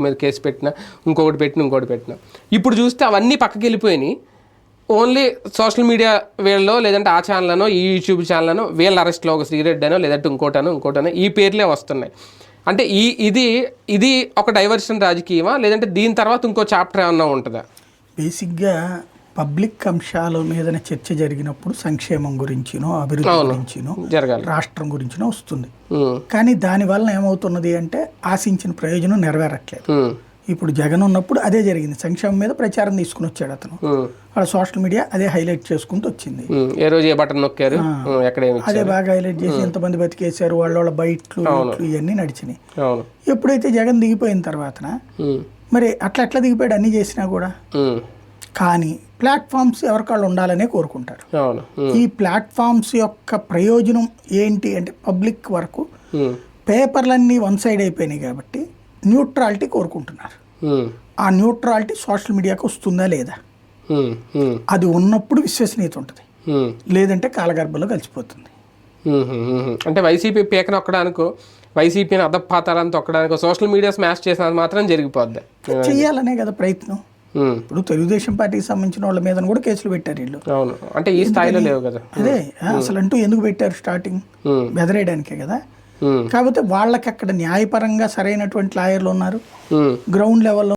Facebook మీద case పెట్టినా ఇంకొకటి పెట్టిన ఇంకొకటి పెట్టినా. ఇప్పుడు చూస్తే అవన్నీ పక్కకి వెళ్ళిపోయినాయి. ఓన్లీ సోషల్ మీడియా వీళ్ళలో లేదంటే ఆ ఛానల్లోనో ఈ యూట్యూబ్ ఛానల్లోనో వీళ్ళ అరెస్ట్లో ఒక శ్రీరెడ్డి అనో లేదంటే ఇంకోటనో ఇంకోటనో ఈ పేర్లే వస్తున్నాయి. అంటే ఈ ఇది ఇది ఒక డైవర్షన్ రాజకీయమా? లేదంటే దీని తర్వాత ఇంకో చాప్టర్ ఏమన్నా ఉంటుందా? బేసిక్గా పబ్లిక్ అంశాల మీదన చర్చ జరిగినప్పుడు సంక్షేమం గురించినో అభివృద్ధి గురించినో రాష్ట్రం గురించినో వస్తుంది. కానీ దానివల్ల ఏమవుతున్నది అంటే ఆశించిన ప్రయోజనం నెరవేరట్లేదు. ఇప్పుడు జగన్ ఉన్నప్పుడు అదే జరిగింది. సంక్షేమం మీద ప్రచారం తీసుకుని వచ్చాడు అతను. వాళ్ళ సోషల్ మీడియా అదే హైలైట్ చేసుకుంటూ వచ్చింది. ఏ రోజు ఏ బటన్ నొక్కారు? అదే బాగా హైలైట్ చేసి ఎంతమంది బతికేశారు వాళ్ళ వాళ్ళ బయట్లు ఇవన్నీ నడిచినాయి. ఎప్పుడైతే జగన్ దిగిపోయిన తర్వాతన ఉమ్, మరి అట్లా ఎట్లా దిగిపోయాడు? అన్నీ చేసినా కూడా? కానీ ప్లాట్ఫామ్స్ ఎవరికాళ్ళు ఉండాలనే కోరుకుంటారు. ఈ ప్లాట్ఫామ్స్ యొక్క ప్రయోజనం ఏంటి అంటే పబ్లిక్ వరకు పేపర్లన్నీ వన్ సైడ్ అయిపోయినాయి కాబట్టి న్యూట్రాలిటీ కోరుకుంటున్నారు. ఆ న్యూట్రాలిటీ సోషల్ మీడియాకి వస్తుందా లేదా? అది ఉన్నప్పుడు విశ్వసనీయత ఉంటుంది. లేదంటే కాలగర్భంలో కలిసిపోతుంది. అంటే వైసీపీ పీక నొక్కడానికో వైసీపీని అదపాతాలని తొక్కడానికో సోషల్ మీడియా స్మాష్ చేసినది మాత్రం జరిగిపోద్ది. చెయ్యాలనే కదా ప్రయత్నం. ఇప్పుడు తెలుగుదేశం పార్టీకి సంబంధించిన వాళ్ళ మీద కూడా కేసులు పెట్టారు వీళ్ళు. అవును. అంటే ఈ స్థాయిలో లేవు కదా. అదే అసలు అంటూ ఎందుకు పెట్టారు స్టార్టింగ్. బెదరేయడానికే కదా. కాకపోతే వాళ్ళకి అక్కడ న్యాయపరంగా సరైనటువంటి లాయర్లు ఉన్నారు. గ్రౌండ్ లెవెల్లో